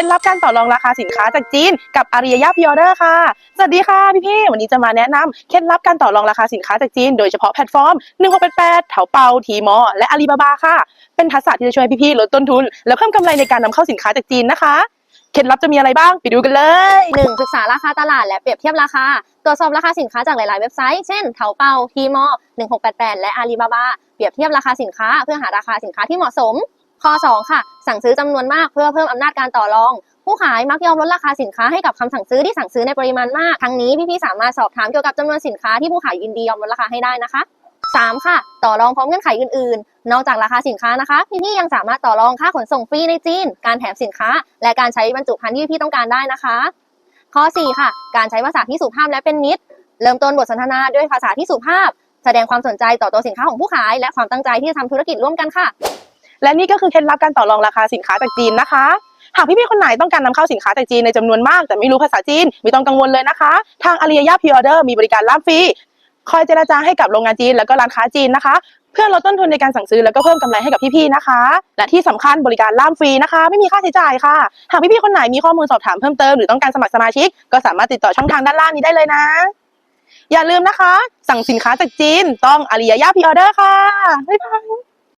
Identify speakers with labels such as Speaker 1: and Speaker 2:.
Speaker 1: ล็ดลับการต่อรองราคาสินค้าจากจีนกับอาริยาพิออเดอร์ค่ะ สวัสดีค่ะพี่พี่วันนี้จะมาแนะนำเคล็ดลับการต่อรองราคาสินค้าจากจีนโดยเฉพาะแพลตฟอร์ม 1688เถาเปาทีมอ และอาลีบาบาค่ะ เป็นทักษะที่จะช่วยพี่พี่ลดต้นทุน และเพิ่มกำไรในการนำเข้าสินค้าจากจีนนะคะเคล็ดลับจะมีอะไรบ้างไปดูกันเลย
Speaker 2: 1. ศึกษาราคาตลาดและเปรียบเทียบราคา ตรวจสอบราคาสินค้าจากหลาย ๆ เว็บไซต์ เช่นเถาเปาทีมอ 1688 และอาลีบาบา เปรียบเทียบราคาสินค้าเพื่อหาราคาสินค้าที่เหมาะสม ข้อ 2 ค่ะ สั่งซื้อจำนวนมากเพื่อเพิ่มอำนาจการต่อรอง ผู้ขายมักยอมลดราคาสินค้าให้กับคำสั่งซื้อที่สั่งซื้อในปริมาณมาก ทั้งนี้พี่ๆสามารถสอบถามเกี่ยวกับจำนวนสินค้าที่ผู้ขายยินดียอมลดราคาให้ได้นะคะ 3. ค่ะ ต่อรองพร้อมเงื่อนไขอื่นๆ นอกจากราคาสินค้านะคะ พี่ๆยังสามารถต่อรองค่าขนส่งฟรีในจีน การแถมสินค้า และการใช้บรรจุภัณฑ์ที่พี่ต้องการได้นะคะ ข้อ 4 ค่ะ การใช้ภาษาที่สุภาพและเป็นมิตร เริ่มต้นบทสนทนาด้วยภาษาที่สุภาพ แสดงความสนใจต่อตัวสินค้าของผู้ขาย และความตั้งใจที่จะทำธุรกิจร่วมกันค่ะ
Speaker 1: และนี่ก็คือเคล็ดลับการต่อรองราคาสินค้าจากจีนนะคะ หากพี่ๆคนไหนต้องการนำเข้าสินค้าจากจีนในจำนวนมาก แต่ไม่รู้ภาษาจีนไม่ต้องกังวลเลยนะคะ ทางอาริยาพิออเดอร์มีบริการล่ามฟรีคอยเจรจาให้กับโรงงานจีนแล้วก็ร้านค้าจีนนะคะ เพื่อลดต้นทุนในการสั่งซื้อแล้วก็เพิ่มกำไรให้กับพี่ๆนะคะ และที่สำคัญบริการล่ามฟรีนะคะ ไม่มีค่าใช้จ่ายค่ะ หากพี่ๆคนไหนมีข้อมูลสอบถามเพิ่มเติมหรือต้องการสมัครสมาชิก ก็สามารถติดต่อช่องทางด้านล่างนี้ได้เลยนะ อย่าลืมนะคะ สั่งสินค้าจากจีนต้องอาริยาพิออเดอร์ค่ะบ๊ายบาย